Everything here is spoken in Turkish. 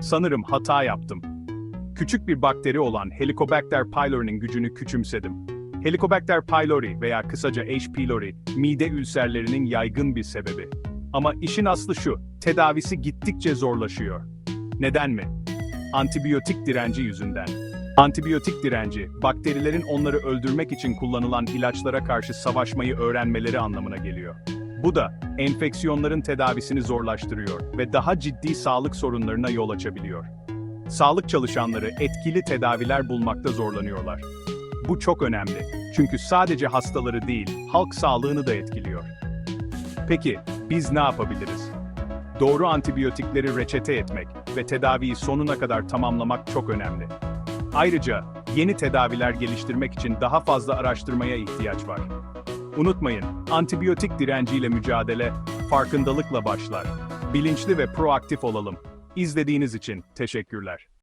Sanırım hata yaptım. Küçük bir bakteri olan Helicobacter pylori'nin gücünü küçümsedim. Helicobacter pylori veya kısaca H. pylori, mide ülserlerinin yaygın bir sebebi. Ama işin aslı şu, tedavisi gittikçe zorlaşıyor. Neden mi? Antibiyotik direnci yüzünden. Antibiyotik direnci, bakterilerin onları öldürmek için kullanılan ilaçlara karşı savaşmayı öğrenmeleri anlamına geliyor. Bu da enfeksiyonların tedavisini zorlaştırıyor ve daha ciddi sağlık sorunlarına yol açabiliyor. Sağlık çalışanları etkili tedaviler bulmakta zorlanıyorlar. Bu çok önemli. Çünkü sadece hastaları değil, halk sağlığını da etkiliyor. Peki, biz ne yapabiliriz? Doğru antibiyotikleri reçete etmek ve tedaviyi sonuna kadar tamamlamak çok önemli. Ayrıca yeni tedaviler geliştirmek için daha fazla araştırmaya ihtiyaç var. Unutmayın, antibiyotik direnciyle mücadele farkındalıkla başlar. Bilinçli ve proaktif olalım. İzlediğiniz için teşekkürler.